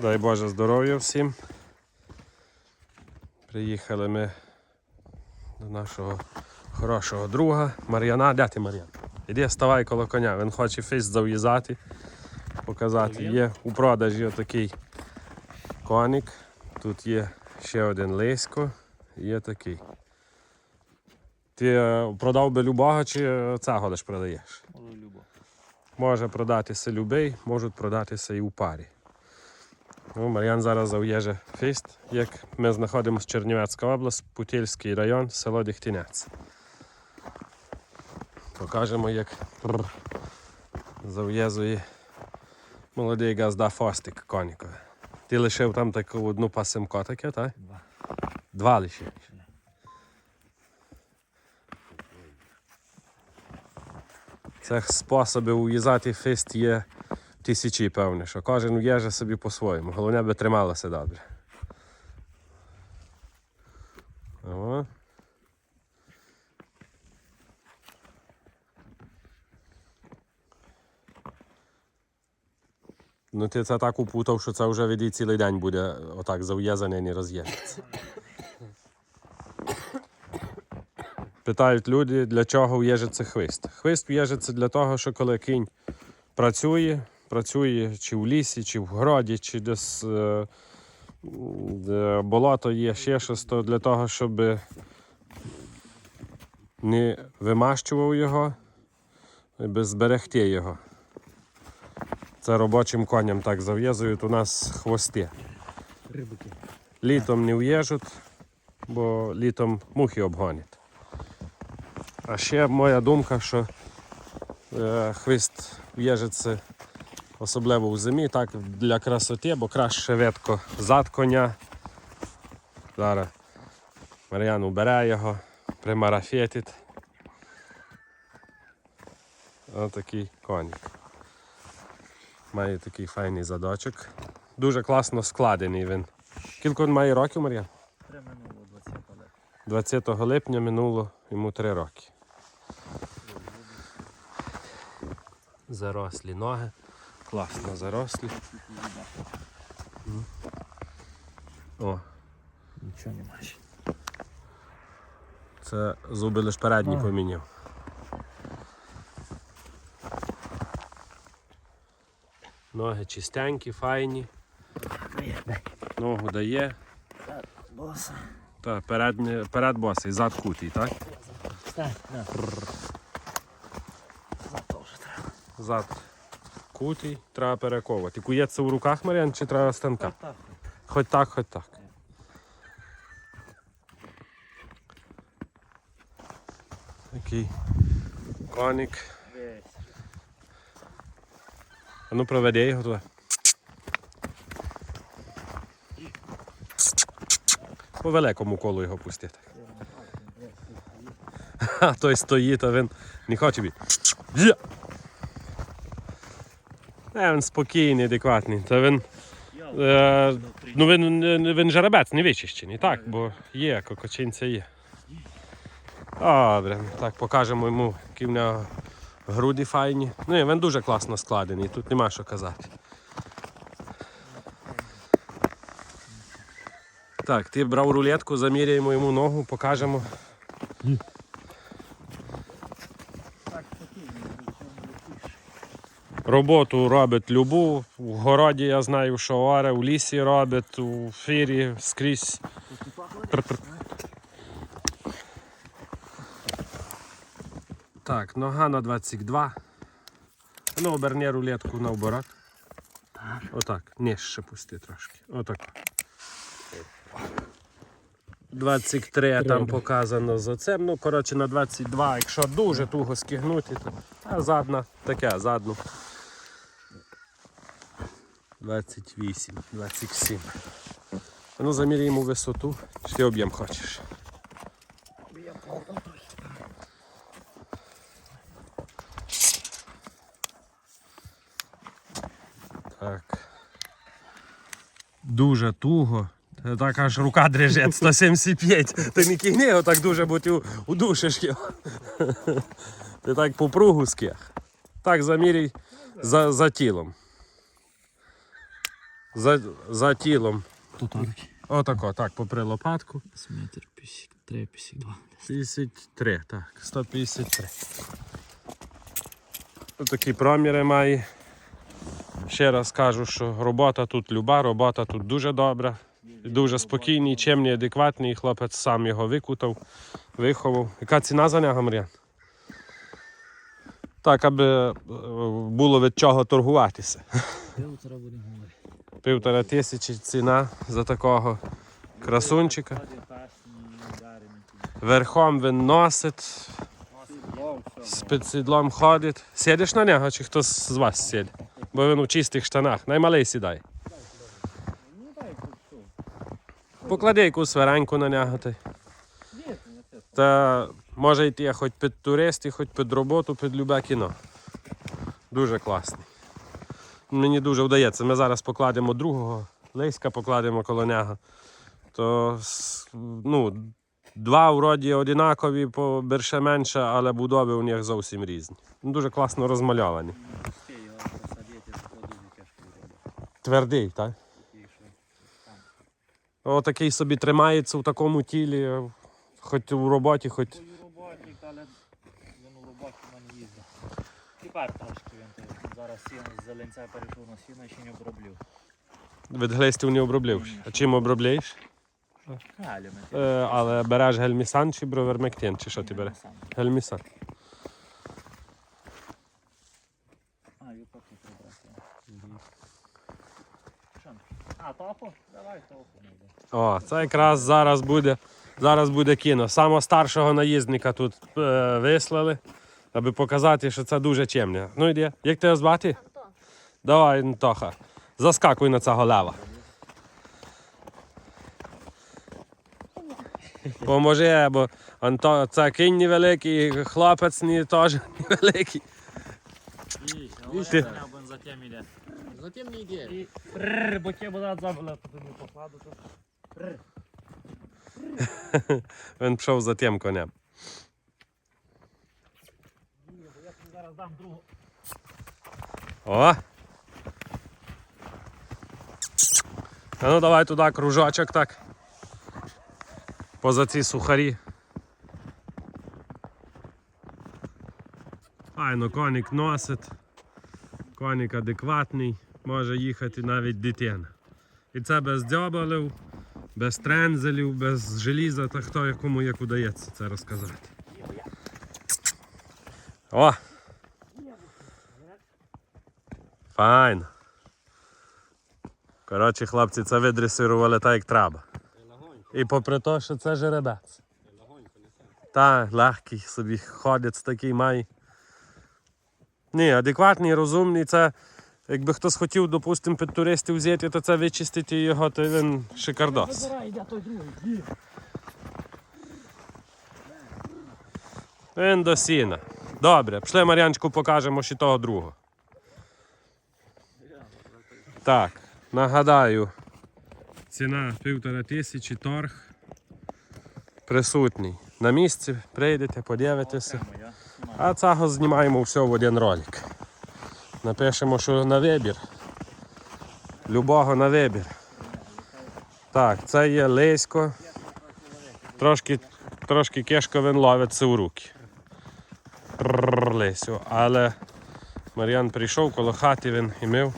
Дай Боже здоров'я всім. Приїхали ми до нашого хорошого друга Мар'яна. Де ти Мар'ян? Іди ставай коло коня. Він хоче фіст зав'язати, показати. Є у продажі отакий коник. Тут є ще один лисько. Є такий. Ти е, продав би любого чи е, цього лиш продаєш? Любо. Може продатися любий, можуть продатися і у парі. Ну, Мар'ян зараз зав'єже фіст, як ми знаходимося Чернівецька область, Путільський район, село Дихтінець. Покажемо, як зав'язує молодий газда Фостик конікове. Ти лишив там таку одну пасимко таке, так? Два. Два лишив. Цих способів уїзати фіст є тисячі, певне, що кожен в'їжджа собі по-своєму. Головне би трималося добре. О. Ну ти це так упутав, що це вже від цілий день буде отак зав'язане не роз'їжджається. Питають люди, для чого в'їжджається хвист. Хвист в'їжджається для того, що коли кінь працює, працює чи в лісі, чи в городі, чи десь е, де болото є, ще щось, то для того, щоб не вимащував його, аби зберегти його. Це робочим коням так зав'язують у нас хвости. Рибики. Літом не в'їжуть, бо літом мухи обгонять. А ще моя думка, що е, хвист в'їжеться особливо в зимі, так для красоти, бо краще видко зад коня. Зараз Мар'ян убере його, примарафетить. Ось такий конік. Має такий файний задочок. Дуже класно складений він. Скільки він має років, Мар'ян? Три минуло 20 лет. 20 липня минуло йому 3 роки. Зарослі ноги. Класно зарослі. О, Нічого немає. це зуби лише передні поміняв. Ноги чистенькі, файні, ногу дає. Боса. Та перед, перед босий, зад кутий, так? Так, на. Зато вже треба. Зад кутий, треба перековувати. Кується в руках Мар'ян чи треба станка? Так, Хоч так, хоч так. Такий коник. А ну проведи його туди. По великому колу його пустити. А той стоїть, а він не хоче бі. Є! Е, він спокійний, адекватний. Та він, е, ну він, він жеребець не вичищений, так, бо є, кокочинця є. Добре, так покажемо йому, які в нього груди файні. Ну, і він дуже класно складений, тут нема що казати. Так, ти брав рулетку, заміряємо йому ногу, покажемо. Так, спокійно, нічого не летиш. Роботу робить любу. В городі я знаю, що оре, в лісі робить, у фірі скрізь. Так, нога на 22. Ну, оберни рулетку наоборот. Так. Отак, нижче пусти трошки. Отак. 23 там показано за цим. Ну, коротше, на 22, якщо дуже туго скигнути, то а задна таке, задну. 28, 27. А Ну, заміряємо висоту. Чи ти об'єм хочеш? Так. Дуже туго. Та Так аж рука дрижить, 175. Ти не кігни його так дуже, бо ти удушиш його. Ти так по пругу. Так заміряй за, за тілом. За, за тілом. Тут руки. Отако, так, попри лопатку. З 53, 52. 53, так, 153. Ось такі проміри має. Ще раз кажу, що робота тут люба, робота тут дуже добра. Дуже спокійний, чемний, адекватний. Хлопець сам його викутав, виховав. Яка ціна за нього, Мар'ян? Так, аби е, було від чого торгуватися. Півтора будемо говорити. Півтора тисячі ціна за такого красунчика. Верхом він носить, з під сідлом ходить. Сидиш на нього, чи хтось з вас сидить? Бо він у чистих штанах. Наймалий сідай. Поклади якусь свареньку на нього. Ти. Та може йти хоч під туристів, хоч під роботу, під любе кіно. Дуже класний. Мені дуже вдається. Ми зараз покладемо другого, лиська покладемо коло нього. То ну, два вроді одинакові, по більше менше, але будови у них зовсім різні. Дуже класно розмальовані. Твердий, так? Отакий собі тримається в такому тілі, хоч у роботі, хоч. Той роботник, але він у роботі в їздив. Тепер трошки. Зараз сіно з зеленця перейшов на сіно і ще не оброблив. Від глистів не обробляєш. А чим обробляєш? Галями. Е, але береш гельмісан чи бровермектин, чи що ти береш? Гельмісан. А, і прибрати. А, топу? Давай топу. О, це якраз зараз буде, зараз буде кіно. Самого старшого наїзника тут е, вислали, аби показати, що це дуже чемне. Ну йди. Як тебе звати? Давай, Антоха. Заскакуй на цього лева. Поможи, бо Анто, це кінь невеликий, хлопець не теж невеликий. Ти-. Затем не йде. Бо тебе буде забула, то тобі покладу. Він пішов за тим конем. Ні, бо Я тобі зараз дам другу. О! А ну давай туди кружочок так. Поза ці сухарі. Файно, коник носить. Коник адекватний, може їхати навіть дитина. І це без дзьобалів, без трензелів, без желіза, та хто якому як удається це розказати. О! Файно. Коротше, хлопці, це видресирували так, як треба. І попри те, що це жеребець. Так, легкий собі ходець такий має. Ні, адекватний, розумний, це. Якби хтось хотів, допустимо, під туристів взяти, то це вичистити його, то він шикардос. Він до сіна. Добре, пішли Мар'янчику покажемо ще того другого. Так, нагадаю. Ціна півтора тисячі торг. Присутній. На місці прийдете, подивитеся. А цього знімаємо все в один ролик. Напишемо, що на вибір. Любого на вибір. Так, це є лисько. Трошки, трошки кешко він ловиться у руки. Лисю. Але Мар'ян прийшов коло хати він і мив.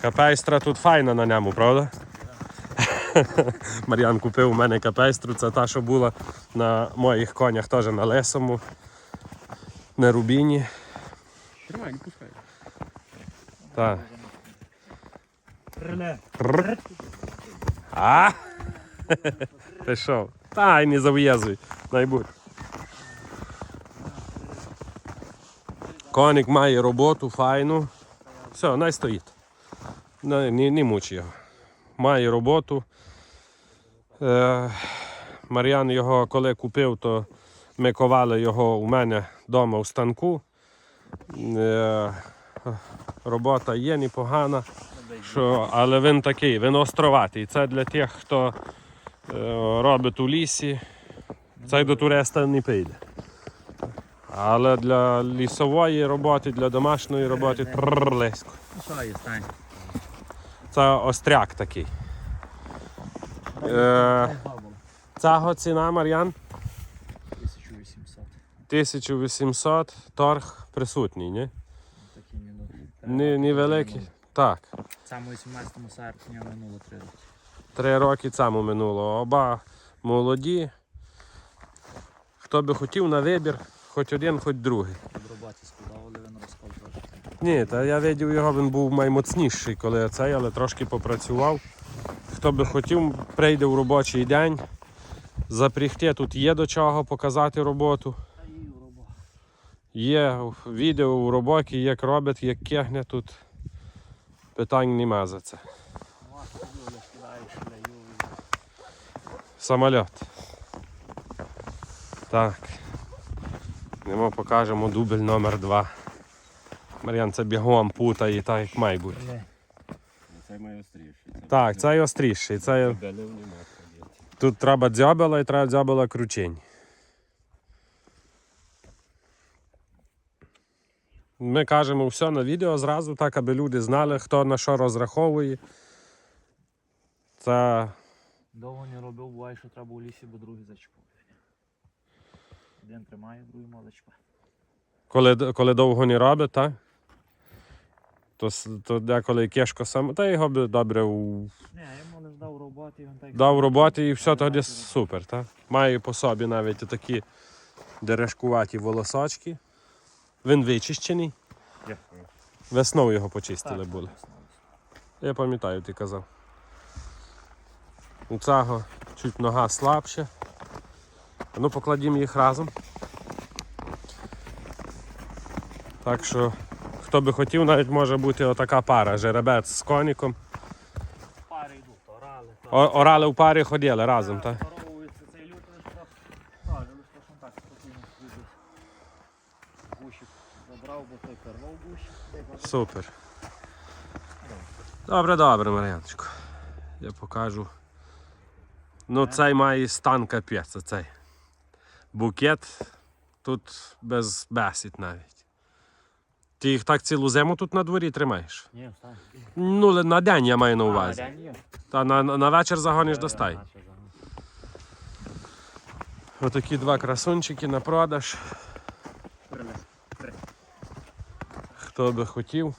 Капейстра тут файна на ньому, правда? Мар'ян купив у мене капейстру, це та, що була на моїх конях теж на лесому, на рубіні. Тримай, не пускай. Так. А? Пішов. Та й не зав'язуй. Найбудь. Коник має роботу файну. Все, най стоїть. Не, не, не муч його. Має роботу. Е, Мар'ян його коли купив, то ми ковали його у мене вдома у станку. Е, робота є непогана. Що, але він такий, він островатий. Це для тих, хто е, робить у лісі. Цей до туриста не піде. Але для лісової роботи, для домашньої роботи трррр, лесько. Це остряк такий. Е, цього ціна, Мар'ян? 1800. 1800, торг присутній, ні? Такі ніби. Ні, невеликий. Так. Саме 18 серпня минуло три роки. Три роки цьому минуло. Оба молоді. Хто би хотів на вибір, хоч один, хоч другий. Складав, але він розкол. Ні, та я видів його, він був наймоцніший, коли цей, але трошки попрацював. Хто би хотів, прийде в робочий день. Запрягти тут є до чого показати роботу. Є відео у роботі, як робить, як кегне тут. Питань нема за це. Самоліт. Так. Йому покажемо дубль номер 2 Мар'ян, це бігом путає так, як має бути. Це найостріший. Так, це остріший. Це... Тут треба дзьобела і треба дзьобела кручень. Ми кажемо все на відео зразу, так, аби люди знали, хто на що розраховує. Це Довго не робив, буває, що треба у лісі, бо другий зачепив. Один тримає, другий може чіпати. коли, коли довго не робить, так? То, то деколи кешко сам. Та його би добре у... Йому дав роботи, так. дав роботи і все тоді супер. Так? Має по собі навіть такі дерешкуваті волосочки. Він вичищений. Весною його почистили Так, були. Я пам'ятаю, ти казав. У цього чуть нога слабша. Ну, покладімо їх разом. Так що, хто би хотів, навіть може бути отака пара, жеребець з коніком. Пари йдуть, орали. О- Орали в парі ходили разом, так? Супер. Добре, добре, Мар'яночко. Я покажу. Ну, цей має стан капець, цей. Букет тут без бесід навіть. Ти їх так цілу зиму тут на дворі тримаєш? Ні, встань. Ну, на день я маю на увазі. А, день є. Та на, на, на вечір загониш до стай. Отакі два красунчики на продаж. Хто би хотів,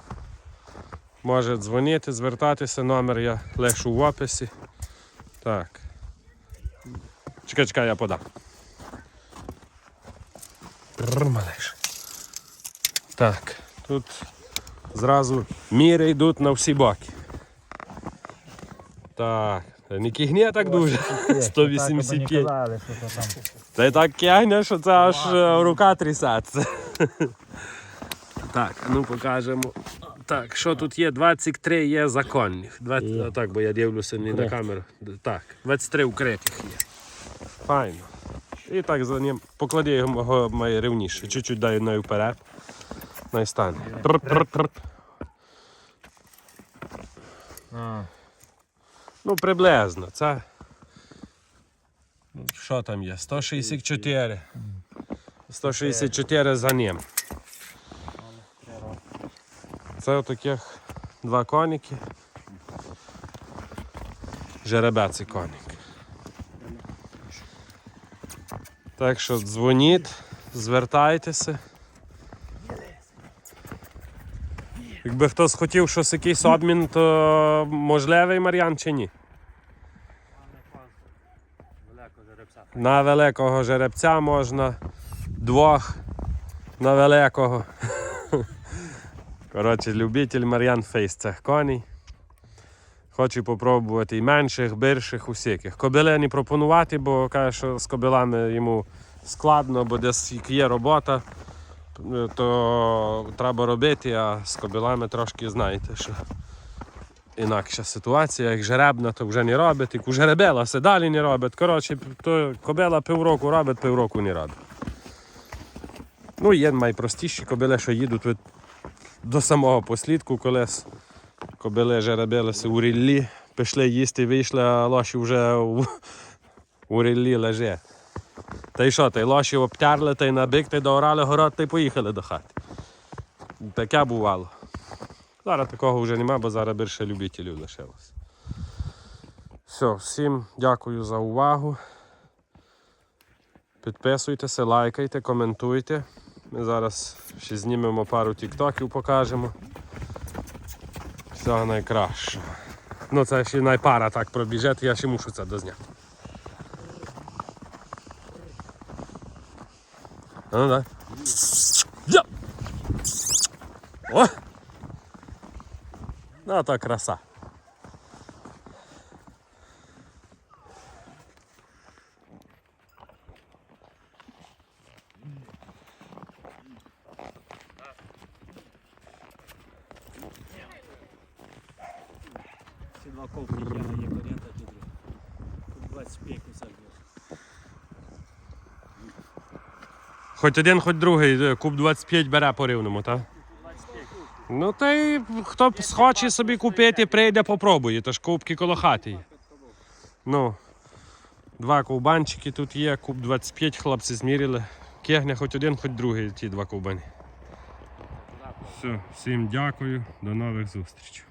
може дзвонити, звертатися, номер я лишу в описі. Так. Чекай, чекай, я подам. Так, тут зразу міри йдуть на всі боки. Так, не кігне так дуже. 185. казали, що то там. Та й так кягне, що це аж е, рука трясеться. Так, ну покажемо. Так, що тут є? 23 є законних. 20... Є. Так, бо я дивлюся не на камеру. Так, 23 укритих є. Файно. І так за ним поклади його має рівніше. Чуть-чуть дай нею вперед. Найстане. Тр-тр-тр. Ну, приблизно. Це. Що там є? 164. 164 за ним. Це отаких два коніки. Жеребець і конік. Так що дзвоніть, звертайтеся. Якби хтось хотів щось якийсь обмін, то можливий Мар'ян чи ні? На великого жеребця можна, двох на великого. Коротше, любитель Мар'ян Фейс цих коней. Хочу попробувати і менших, більших, усяких. Кобили не пропонувати, бо каже, що з кобилами йому складно, бо десь є робота, то треба робити, а з кобилами трошки знаєте, що інакша ситуація. Як жеребна, то вже не робить, як жеребела все далі не робить. Коротше, то кобила півроку робить, півроку не робить. Ну, є найпростіші кобили, що їдуть від до самого послідку колись. Кобили жеребилися у ріллі, пішли їсти, вийшли, а лоші вже у, у ріллі лежать. Та й що, та й лоші обтерли, та й на бик, та й доорали город, та й поїхали до хати. Таке бувало. Зараз такого вже нема, бо зараз більше любителів лишилось. Все, всім дякую за увагу. Підписуйтеся, лайкайте, коментуйте. Ми зараз ще знімемо пару тіктоків, покажемо. Всього найкращого. Ну це ще найпара так пробіжить, я ще мушу це дозняти. Ну да. Я! О! Ну то краса. Ці два ковки є, тут. Тут 25 кусок є. Хоч один, хоч другий, е, куб 25 бере по рівному, так? Ну та й хто б схоче собі купити, прийде, попробує, то ж кубки коло хати. Ну, два ковбанчики тут є, куб 25 хлопці зміряли. Кегне хоч один, хоч другий ті два ковбани. Все, всім дякую, до нових зустрічей.